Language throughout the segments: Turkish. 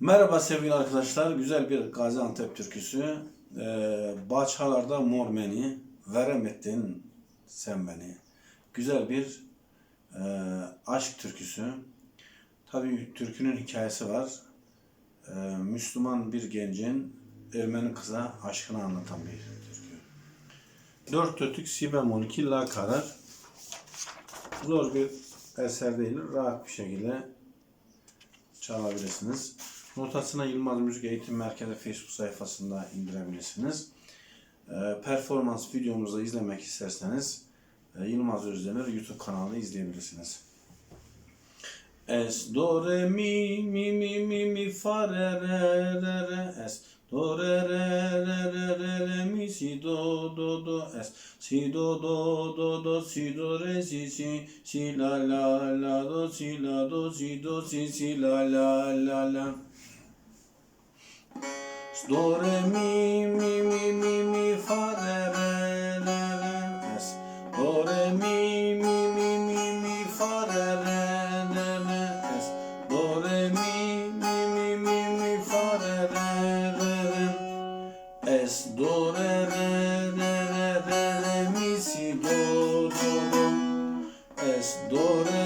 Merhaba sevgili arkadaşlar. Güzel bir Gaziantep türküsü. Ee, Bahçalarda mor meni, veremedin sen beni. Güzel bir e, aşk türküsü. Tabii türkünün hikayesi var. Ee, Müslüman bir gencin Ermeni kıza aşkını anlatan bir türkü. Dört dörtlük si bemol 2 la karar. Zor bir eser değil. Rahat bir şekilde çalabilirsiniz. Notasına Yılmaz Müzik Eğitim Merkezi Facebook sayfasında indirebilirsiniz. Ee, performans videomuzu izlemek isterseniz e, Yılmaz Özdemir YouTube kanalını izleyebilirsiniz. Es, do, re, mi, mi, mi, mi, mi, fa, re, re, re, re, es. Do, re, re, re, re, re, re, mi, si, do, do, do, es. Si, do, do, do, do, si, do, re, si, si, si, la, la, la, do, si, la, do, si, do, si, si, la, la, la, la. Do, re, mi, mi, mi, mi, mi, fa, re, re, re, re, es. Do, re, mi, mi, mi, mi, mi, fa, re, re, re, re, es. Do, re, mi, mi, mi, mi, mi, fa, re, re, re, re. Es, do, re, re, re, re, re, mi, si, do, do, do. Es, do, re,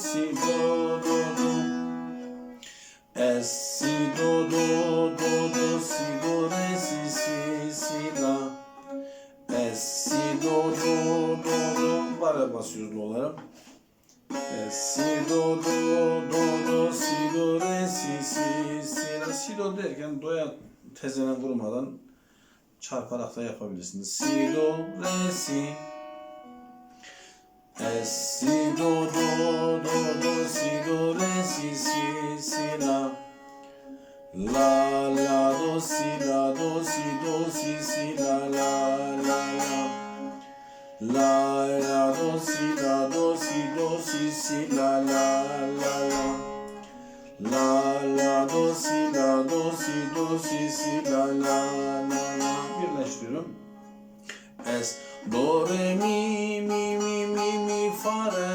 si, do, do, do. Es, si, do, do, do, do, si, do, re, si, si, si, la. Es, si, do, do, do, do. Bara basıyoruz dolara. Es, si, do, do, do, do, si, do, re, si, si, si, la. Si, do derken doya tezene vurmadan çarparak da yapabilirsiniz. Si, do, re, si. Es, si, do, do, do, do, si, do, re, si, si, si, la. La, la, do, si, la, do, si, do, si, si, la, la, la, la. La, la, do, si, la, do, si, do, si, si, la, la, la, la. La, la, do, si, la, do, si, do, si, si, la, la, la, la. Birleştiriyorum. Es, do, re, mi, mi, mi, mi, mi, fa, re,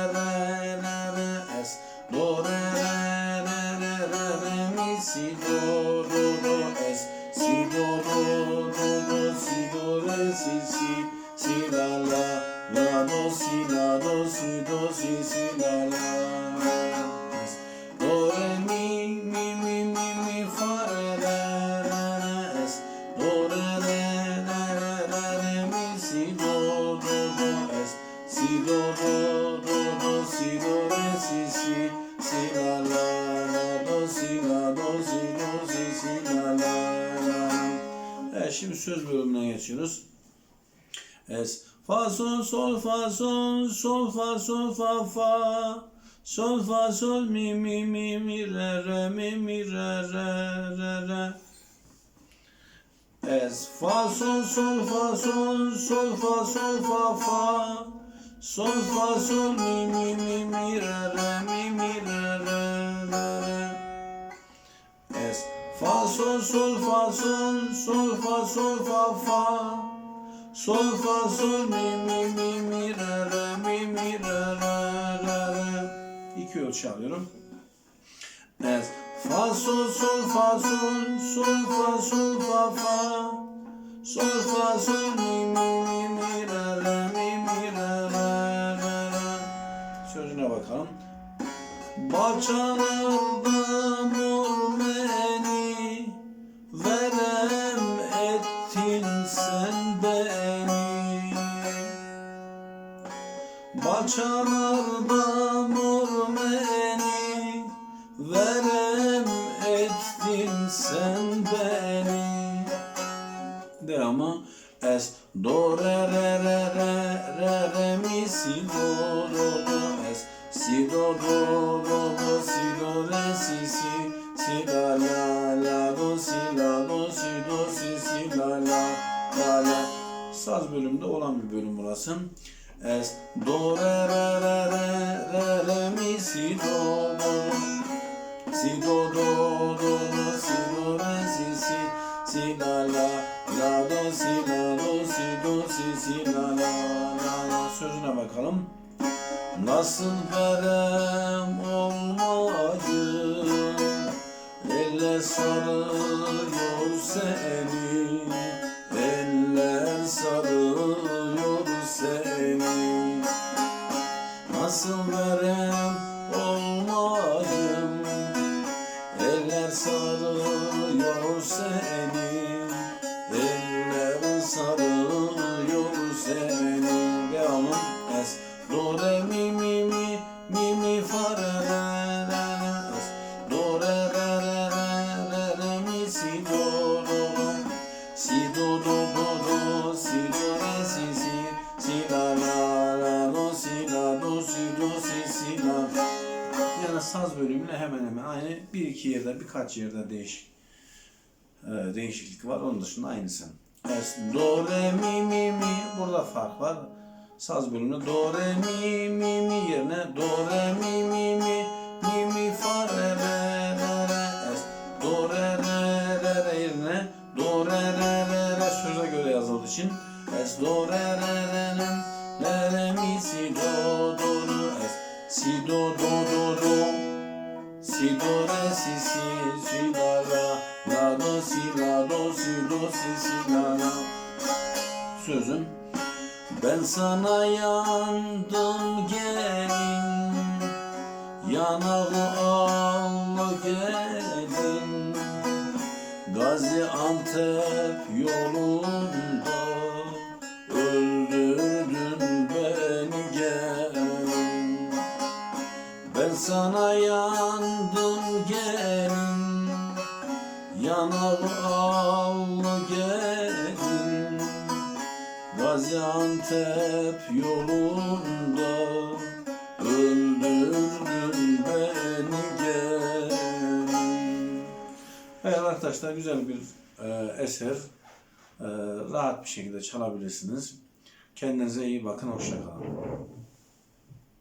si, si, si, la, la. La, do, si, la, do, si, do, si, si, la, la, la. Do, re, mi, mi, mi, mi, mi, fa, re, re, re, re, es. Do, re, re, re, re, re, re, mi, si, do, do, do, es. Si, do, do, do, do, si, do, re, si, si, si, la, la, la, do, si, la, do, si, do, si, si, la, la, la. Evet, şimdi söz bölümüne geçiyoruz. Es, fa, sol, sol, fa, sol, sol, fa, sol, fa, fa. Sol, fa, sol, mi, mi, mi, mi, re, re, mi, mi, re, re, re, re. Es, fa, sol, sol, fa, sol, sol, fa, sol, fa, fa. Sol, fa, sol, mi, mi, mi, mi, re, re, mi, mi, re, re, re. Es, fa, sol, sol, fa, sol, sol, fa, sol, fa, fa. Sol, fa, sol, mi, mi, mi, mi, re, re, mi, mi, re, re, re, re. İki ölçü alıyorum. Es, fa, sol, sol, fa, sol, sol, fa, sol, fa, fa. Sol, fa, sol, mi, mi, mi, mi, re, re, mi, mi, re, re, re, re. Sözüne bakalım. Bahçelerde si do do do do si do re si si si la la la do si la do si do si si la la la la Saz bölümde olan bir bölüm burası. Es do re re re re re re mi si do do Si do do do do si do re si si si la la la do si la do si do si si la la la la sözüne bakalım. Nasıl verem olmayı Eller sarıyor seni Eller sarıyor seni. Nasıl verem yani saz bölümüyle hemen hemen aynı bir iki yerde birkaç yerde değişik e, değişiklik var. Onun dışında aynısı. Es, do re mi mi mi. Burada fark var. Saz bölümünde do re mi mi mi yerine do re mi mi mi. Mi mi fa re re re re. Es do re re re re yerine do için. Es do re re re re re re mi si do do do es si do do do do. Si do re si si si la la la do si la do si do si si la la. Sözüm Ben sana yandım gelin Yanağı allı gelin. Gaziantep yolunda yandım gelin Yanağı allı gelin. Gaziantep yolunda Öldürdün beni gelin Evet arkadaşlar güzel bir e, eser. E, Rahat bir şekilde çalabilirsiniz. Kendinize iyi bakın, hoşçakalın.